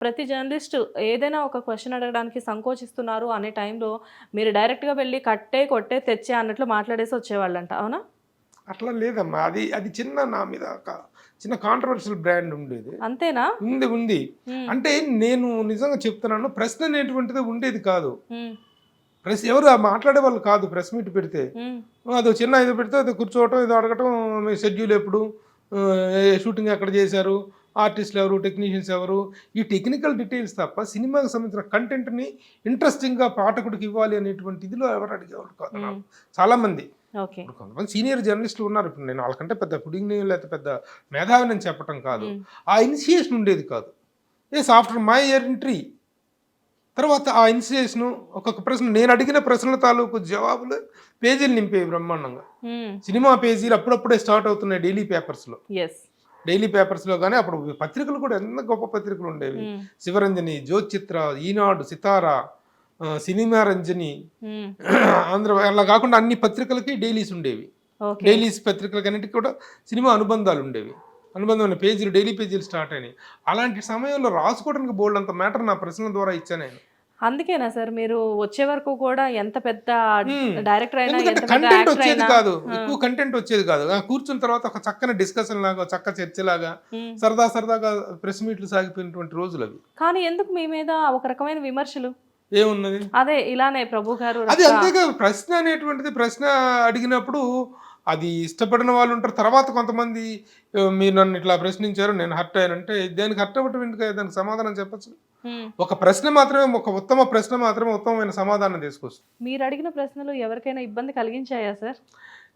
ప్రతి జర్నలిస్ట్ ఏదైనా ఒక క్వశ్చన్ అడగడానికి సంకోచిస్తున్నారు అనే టైంలో మీరు డైరెక్ట్గా వెళ్ళి కట్టే కొట్టే తెచ్చే అన్నట్లు మాట్లాడేసి వచ్చేవాళ్ళంట. అవునా? అట్లా లేదమ్మా. అది అది చిన్న నా మీద చిన్న కాంట్రవర్షియల్ బ్రాండ్ ఉండేది. అంతేనా? ఉంది ఉంది. అంటే నేను నిజంగా చెప్తున్నాను ప్రశ్న అనేటువంటిది ఉండేది కాదు. ప్రెస్ ఎవరు మాట్లాడే వాళ్ళు కాదు ప్రెస్ మీట్ పెడితే. అది చిన్న ఇది పెడితే అది కూర్చోవటం ఇది అడగటం మీ షెడ్యూల్ ఎప్పుడు షూటింగ్ ఎక్కడ చేశారు ఆర్టిస్టులు ఎవరు టెక్నీషియన్స్ ఎవరు ఈ టెక్నికల్ డీటెయిల్స్ తప్ప సినిమాకి సంబంధించిన కంటెంట్ని ఇంట్రెస్టింగ్గా పాఠకుడికి ఇవ్వాలి అనేటువంటి ఇదిలో ఎవరు అడిగేవాళ్ళు కాదు. చాలామంది. ఇప్పుడు కొంతమంది సీనియర్ జర్నలిస్టులు ఉన్నారు. ఇప్పుడు నేను వాళ్ళకంటే పెద్ద పుడింగ్ లేకపోతే పెద్ద మేధావిని అని చెప్పటం కాదు. ఆ ఇనిషియేషన్ ఉండేది కాదు. Yes after my entry. తర్వాత ఆ ఇనిషియేషను ఒక్కొక్క ప్రశ్న నేను అడిగిన ప్రశ్నల తాలూకు జవాబులు పేజీలు నింపేవి బ్రహ్మాండంగా. సినిమా పేజీలు అప్పుడప్పుడే స్టార్ట్ అవుతున్నాయి డైలీ పేపర్స్లో. డైలీ పేపర్స్లో కానీ అప్పుడు పత్రికలు కూడా ఎంత గొప్ప పత్రికలు ఉండేవి. శివరంజని జ్యోతిచిత్ర ఈనాడు సితారా సినిమా రంజని. ఆంధ్ర అలా కాకుండా అన్ని పత్రికలకి డైలీస్ ఉండేవి. డైలీస్ పత్రికలకి అన్నిటికీ కూడా సినిమా అనుబంధాలు ఉండేవి. అనుబంధమైన పేజీలు డైలీ పేజీలు స్టార్ట్ అయినాయి. అలాంటి సమయంలో రాసుకోవడానికి బోల్డ్ అంత మ్యాటర్ నా ప్రశ్నల ద్వారా ఇచ్చాను నేను. అందుకేనా సార్? మీరు వచ్చే వరకు కూడా ఎంత పెద్ద. డైరెక్టర్ అయినా ఎంత ఎందుకంటే పెద్ద కంటెంట్ యాక్టర్ వచ్చేది అయినా? కాదు. ఎక్కువ కంటెంట్ వచ్చేది కాదు. ఆ, కూర్చున్న తర్వాత ఒక చక్కని డిస్కషన్ లాగా చక్క చర్చ లాగా. సరదా సరదాగా ప్రెస్ మీట్లు సాగిపోయినటువంటి రోజులు అవి. కానీ ఎందుకు మీ మీద ఒక రకమైన విమర్శలు? ఏమున్నది? అదే ఇలానే ప్రభు గారు అది అంతేగా ప్రశ్న అనేటువంటిది ప్రశ్న అడిగినప్పుడు అది ఇష్టపడిన వాళ్ళు ఉంటారు. తర్వాత కొంతమంది "ఆ, మీరు నన్ను ఇట్లా ప్రశ్నించారు నేను హర్ట్ అయ్యానంటే దేనికి హర్ట్ అవ్వటం ఎందుకు? దానికి సమాధానం చెప్పచ్చు. ఒక ప్రశ్న మాత్రమే ఒక ఉత్తమ ప్రశ్న మాత్రమే ఉత్తమమైన సమాధానం తీసుకొస్తుంది. మీరు అడిగిన ప్రశ్నలు ఎవరికైనా ఇబ్బంది కలిగించాయా సార్?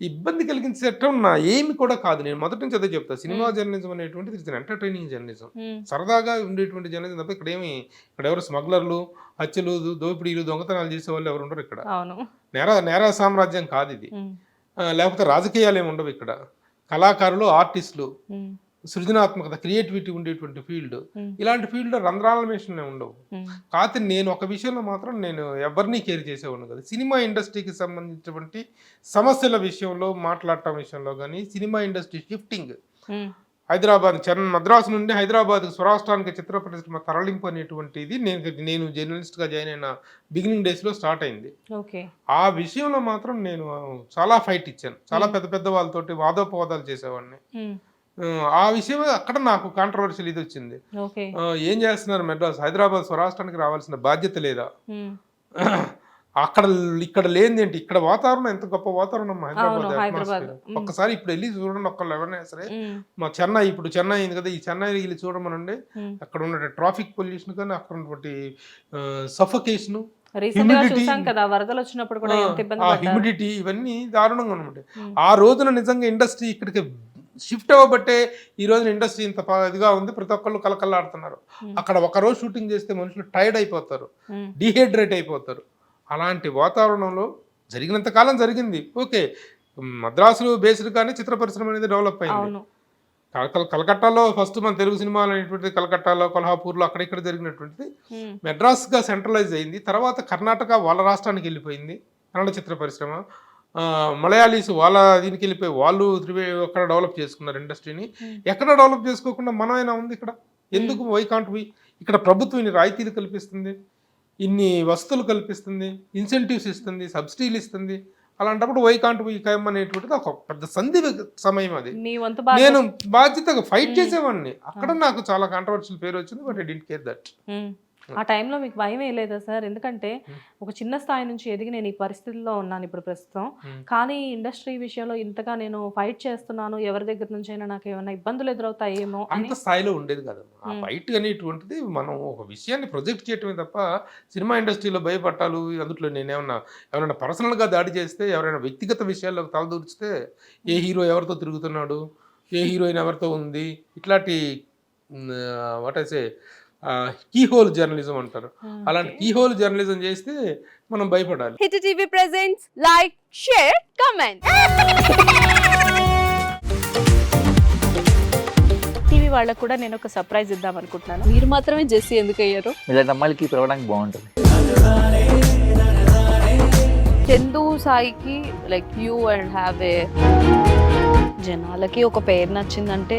ఇబ్బంది కలిగించటం నా ఏమి కూడా కాదు. నేను మొదటి నుంచి అదే చెప్తా. సినిమా జర్నలిజం అనేటువంటిది ఇట్స్ ఎంటర్టైనింగ్ జర్నలిజం. సరదాగా ఉండేటువంటి జర్నలిజం తప్ప ఇక్కడ ఏమి ఇక్కడ ఎవరు స్మగ్లర్లు హత్యలు దోపిడీలు దొంగతనాలు చేసే వాళ్ళు ఎవరు ఉండరు ఇక్కడ. నేర నేర సామ్రాజ్యం కాదు ఇది. లేకపోతే రాజకీయాలు ఏమి ఉండవు ఇక్కడ కళాకారులు ఆర్టిస్టులు. సృజనాత్మకత క్రియేటివిటీ ఉండేటువంటి ఫీల్డ్. ఇలాంటి ఫీల్డ్లో రంధ్రాల మిషన్లే ఉండవు. కాకపోతే నేను ఒక విషయంలో మాత్రం నేను ఎవరిని కేర్ చేసేవాడిని కదా సినిమా ఇండస్ట్రీకి సంబంధించినటువంటి సమస్యల విషయంలో మాట్లాడటం విషయంలో కానీ cinema industry shifting. Hyderabad Chennai Madras నుండి హైదరాబాద్ స్వరాష్ట్రానికి చిత్ర పరిశ్రమ తరలింపు అనేటువంటిది నేను నేను జర్నలిస్ట్గా జాయిన్ అయిన బిగినింగ్ డేస్లో స్టార్ట్ అయింది. ఓకే. ఆ విషయంలో మాత్రం నేను చాలా ఫైట్ ఇచ్చాను. చాలా పెద్ద పెద్ద వాళ్ళతోటి వాదోపవాదాలు చేసేవాడిని. ఆ, విషయం అక్కడ నాకు కాంట్రవర్షియల్ ఇది వచ్చింది. ఏం చేస్తున్నారు మెడ్రాస్ హైదరాబాద్ స్వరాష్ట్రానికి రావాల్సిన బాధ్యత లేదా. అక్కడ ఇక్కడ లేనిది ఏంటి ఇక్కడ వాతావరణం ఎంత గొప్ప వాతావరణం హైదరాబాద్. ఒక్కసారి ఇప్పుడు వెళ్ళి చూడండి ఒక్కళ్ళు ఎవరైనా సరే. మా చెన్నై ఇప్పుడు చెన్నై అయింది కదా ఈ చెన్నై వెళ్ళి చూడమనండి. అక్కడ ఉన్న ట్రాఫిక్ పొల్యూషన్ కానీ అక్కడ ఉన్నటువంటి సఫకేషన్ హ్యూమిడిటీ ఇవన్నీ దారుణంగా అనమాట మ్మ్. ఆ రోజున నిజంగా ఇండస్ట్రీ ఇక్కడికి షిఫ్ట్ అవ్వబట్టే ఈ రోజున ఇండస్ట్రీ ఇంత ఇదిగా ఉంది ప్రతి ఒక్కళ్ళు కలకల్లాడుతున్నారు. అక్కడ ఒక రోజు షూటింగ్ చేస్తే మనుషులు టైర్డ్ అయిపోతారు. డిహైడ్రేట్ అయిపోతారు అలాంటి వాతావరణంలో జరిగినంత కాలం జరిగింది. ఓకే. మద్రాసులో బేస్డ్ కానీ చిత్ర పరిశ్రమ అనేది డెవలప్ అయింది. కలకట్టాలో ఫస్ట్ మన తెలుగు సినిమాలు అనేటువంటిది కలకట్టాలో కొల్హాపూర్లో అక్కడిక్కడ జరిగినటువంటిది మ్మ్. మెడ్రాస్గా సెంట్రలైజ్ అయింది. తర్వాత కర్ణాటక వాళ్ళ రాష్ట్రానికి వెళ్ళిపోయింది. కన్నడ చిత్ర పరిశ్రమ. మలయాళీస్ వాళ్ళ దీనికి వెళ్ళిపోయి వాళ్ళు త్రివే అక్కడ డెవలప్ చేసుకున్నారు ఇండస్ట్రీని. ఎక్కడ డెవలప్ చేసుకోకుండా మనమైనా ఉంది ఇక్కడ? ఎందుకు? వై కాంట్ వి ఇక్కడ ప్రభుత్వం రాయితీలు కల్పిస్తుంది. ఇన్ని వసతులు కల్పిస్తుంది ఇన్సెంటివ్స్ ఇస్తుంది సబ్సిడీలు ఇస్తుంది. అలాంటప్పుడు వై కాంట్ వి కైమ్ అనేటువంటిది ఒక పెద్ద సంధి సమయం అది. నేను బాధ్యతగా ఫైట్. చేసేవాడిని. అక్కడ నాకు చాలా కాంట్రవర్షియల్ పేరు వచ్చింది but I didn't care that. ఆ టైంలో మీకు భయం ఏ లేదా సార్ ఎందుకంటే. ఒక చిన్న స్థాయి నుంచి ఎదిగి నేను ఈ పరిస్థితిలో ఉన్నాను ఇప్పుడు ప్రస్తుతం. కానీ ఇండస్ట్రీ విషయంలో ఇంతగా నేను ఫైట్ చేస్తున్నాను ఎవరి దగ్గర నుంచి అయినా నాకు ఏమైనా ఇబ్బందులు ఎదురవుతాయేమో అంత స్థాయిలో ఉండేది కదమ్మా. ఫైట్ అనేటువంటిది మనం ఒక విషయాన్ని ప్రొజెక్ట్ చేయటమే తప్ప సినిమా ఇండస్ట్రీలో భయపట్టాలు అందులో నేనేమన్నా ఎవరైనా పర్సనల్గా దాడి చేస్తే ఎవరైనా వ్యక్తిగత విషయాల్లోకి తలదూర్చితే ఏ హీరో ఎవరితో తిరుగుతున్నాడు ఏ హీరోయిన్ ఎవరితో ఉంది ఇట్లాంటి what I say key hole journalism అంటారు. అలాంటి కీ హోల్ జర్నలిజం చేస్తే మనం భయపడాలి. Hit TV presents like share comment. TV వాళ్ళకు కూడా నేను ఒక సర్ప్రైజ్ ఇద్దాం అనుకుంటున్నాను. మీరు మాత్రమే జెస్సీ ఎందుకు అయ్యారు? ఇలాంటి అమ్మాయిలకి పిలవడానికి బాగుంటుంది. చందు సాయికి like you and have a జనాలకి ఒక పేరు నచ్చిందంటే